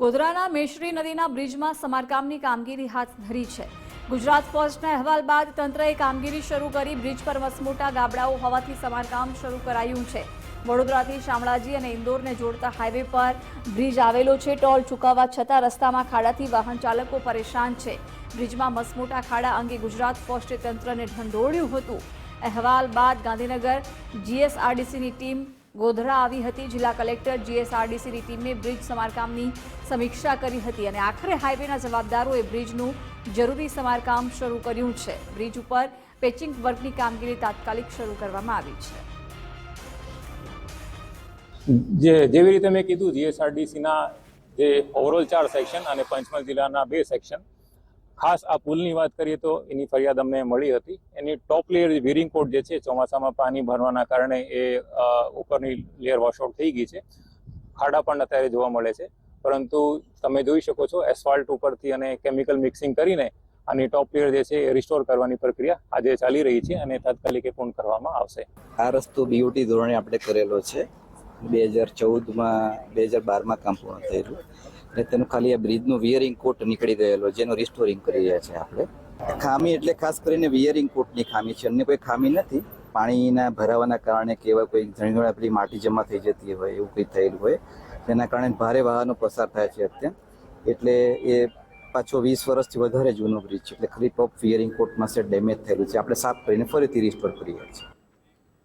ગોધરાના મેશ્રી નદીના બ્રિજમાં સમારકામની કામગીરી હાથ ધરી છે. ગુજરાત ફર્સ્ટના અહેવાલ બાદ તંત્રએ કામગીરી શરૂ કરી બ્રિજ પર વસમોટા ગાબડાઓ હોવાથી સમારકામ શરૂ કરાયું છે. વડોદરાથી શામળાજી અને ઇન્દોરને જોડતા હાઈવે પર બ્રિજ આવેલો છે. ટોલ ચૂકવવા છતાં રસ્તામાં ખાડાથી વાહન ચાલકો પરેશાન છે. બ્રિજમાં મસમોટા ખાડા અંગે ગુજરાત ફર્સ્ટે તંત્રને ઢંઢોળ્યું હતું. અહેવાલ બાદ ગાંધીનગર જીએસઆરડીસીની ટીમ ગોધરા આવી હતી. જિલ્લા કલેક્ટર જીએસઆરડીસીની ટીમે બ્રિજ સમારકામની સમીક્ષા કરી હતી અને આખરે હાઈવેના જવાબદારોએ બ્રિજનું જરૂરી સમારકામ શરૂ કર્યું છે. બ્રિજ ઉપર પેચિંગ વર્કની કામગીરી તાત્કાલિક શરૂ કરવામાં આવી છે. જે જેવી રીતે મેં કીધું, જીએસઆરડીસીના જે ઓવરઓલ ચાર સેક્શન અને પંચમહાલ જિલ્લાના બે સેક્શન ખાસ આ પુલની વાત કરીએ તો એની ફરિયાદ અમને મળી હતી. એની ટોપ લેયર વિરિંગ કોટ જે છે, ચોમાસામાં પાણી ભરવાના કારણે એ ઉપરની લેયર વોશઆઉટ થઈ ગઈ છે. ખાડા પણ અત્યારે જોવા મળે છે. પરંતુ તમે જોઈ શકો છો એસફાલ્ટ ઉપરથી અને કેમિકલ મિક્સિંગ કરીને આની ટોપ લેયર જે છે, એ રિસ્ટોર કરવાની પ્રક્રિયા આજે ચાલી રહી છે અને તાત્કાલિક પૂર્ણ કરવામાં આવશે. આ રસ્તો બીઓટી ધોરણે આપણે કરેલો છે. બે હજાર ચૌદમાં, બે હજાર બારમાં કામ પૂર્ણ થયેલું. અને તેનું ખાલી આ બ્રિજનું વિયરિંગ કોટ નીકળી ગયેલો જેનું રિસ્ટોરિંગ કરી રહ્યા છે આપણે. ખામી એટલે ખાસ કરીને વિયરિંગ કોટની ખામી છે. અન્ય કોઈ ખામી નથી. પાણીના ભરાવાના કારણે કે એવા કોઈ ઘણી પેલી માટી જમા થઈ જતી હોય, એવું કંઈ થયેલું હોય તેના કારણે ભારે વાહનો પસાર થાય છે અત્યારે. એટલે એ પાછો વીસ વર્ષથી વધારે જૂનો બ્રિજ છે. એટલે ખાલી ટોપ વિયરિંગ કોટમાં છે ડેમેજ થયેલું છે. આપણે સાફ કરીને ફરીથી રિસ્ટોર કરીએ છીએ.